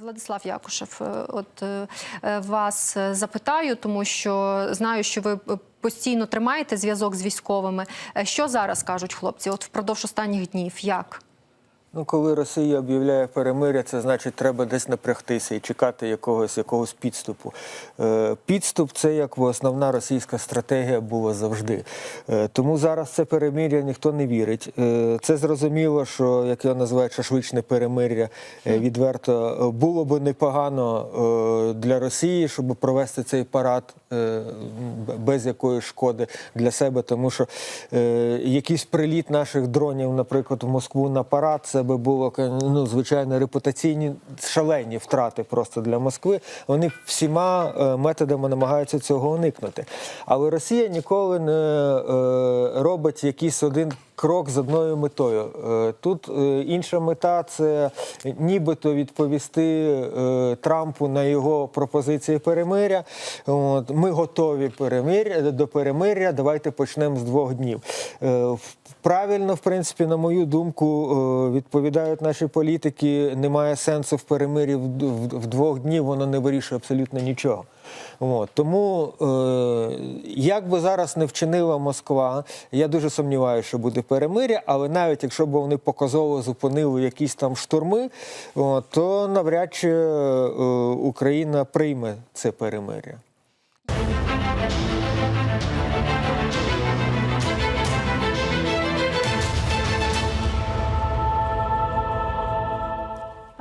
Владислав Якушев, е, от е, е, вас запитаю, тому що знаю, що ви постійно тримаєте зв'язок з військовими. Що зараз кажуть хлопці? От впродовж останніх днів, як? Ну, коли Росія об'являє перемиря, це значить, треба десь напрягтися і чекати якогось якогось підступу. Е, підступ це як основна російська стратегія була завжди. Е, тому зараз це перемиря ніхто не вірить. Е, це зрозуміло, що як його називають шашличне перемиря, е, відверто було би непогано е, для Росії, щоб провести цей парад е, без якоїсь шкоди для себе, тому що е, якийсь приліт наших дронів, наприклад, в Москву на парад, це би було ну, звичайно репутаційні шалені втрати просто для Москви. Вони всіма е, методами намагаються цього уникнути. Але Росія ніколи не е, робить якийсь один. Крок з одною метою. Е, Тут інша мета це нібито відповісти Трампу на його пропозиції перемиря. От, ми готові перемиря, до перемиря. Давайте почнемо з двох днів. Правильно, в принципі, на мою думку, е, відповідають наші політики. Немає сенсу в перемирі в, в, в двох днів, воно не вирішує абсолютно нічого. От. Тому, е, як би зараз не вчинила Москва, я дуже сумніваюся, що буде перемиря, але навіть якщо б вони показово зупинили якісь там штурми, от, то навряд чи е, Україна прийме це перемиря.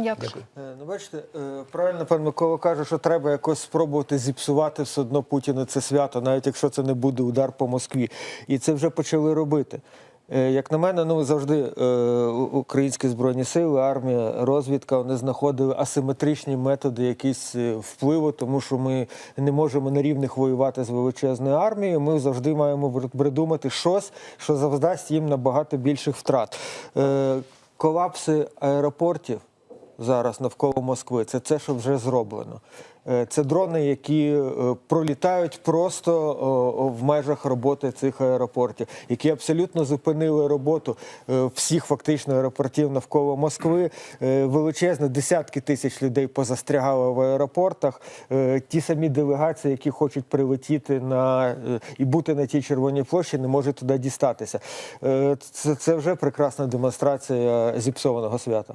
Пан Якушев. Е, Ну, бачите, е, правильно пан Микола каже, що треба якось спробувати зіпсувати все одно Путіну це свято, навіть якщо це не буде удар по Москві. І це вже почали робити. Е, Як на мене, ну завжди українські збройні сили, армія, розвідка вони знаходили асиметричні методи якісь впливу, тому що ми не можемо на рівних воювати з величезною армією. Ми завжди маємо придумати щось, що завдасть їм набагато більших втрат. Колапси аеропортів зараз навколо Москви. Це це, що вже зроблено. Е, Це дрони, які е, пролітають просто о, в межах роботи цих аеропортів, які абсолютно зупинили роботу е, всіх фактично аеропортів навколо Москви. Е, Величезно, десятки тисяч людей позастрягали в аеропортах. Е, Ті самі делегації, які хочуть прилетіти на е, і бути на тій червоній площі, не можуть туди дістатися. Е, це вже прекрасна демонстрація зіпсованого свята.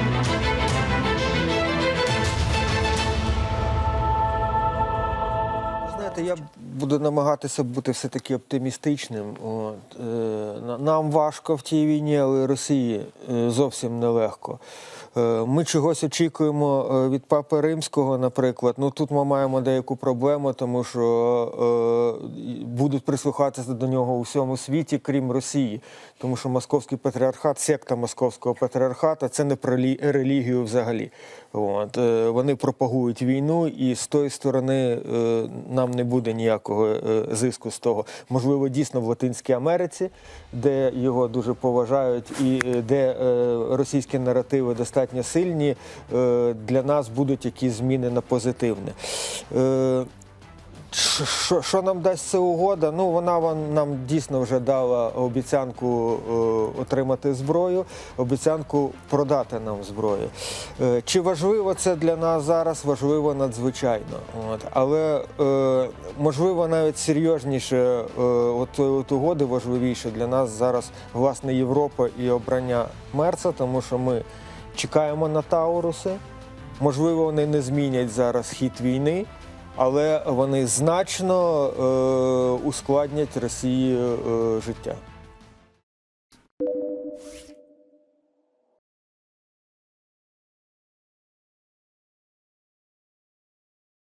Знаєте, я буду намагатися бути все-таки оптимістичним. От, е, нам важко в тій війні, але Росії е, зовсім нелегко. Е, ми чогось очікуємо е, від Папи Римського, наприклад. Ну тут ми маємо деяку проблему, тому що е, будуть прислухатися до нього у всьому світі, крім Росії. Тому що московський патріархат, секта московського патріархата це не про релігію взагалі. От, е, вони пропагують війну, і з тої сторони е, нам не буде ніякого е, зиску з того. Можливо, дійсно в Латинській Америці, де його дуже поважають, і е, де е, російські наративи достатньо сильні, для нас будуть якісь зміни на позитивне. Що, що нам дасть ця угода? Ну вона вон- нам дійсно вже дала обіцянку е, отримати зброю, обіцянку продати нам зброю. Е, чи важливо це для нас зараз? Важливо надзвичайно. От. Але е, можливо навіть серйозніше от, от угоди важливіше для нас зараз власне Європа і обрання Мерца, тому що ми чекаємо на Тауруси. Можливо, вони не змінять зараз хід війни, але вони значно е, ускладнять Росії е, життя.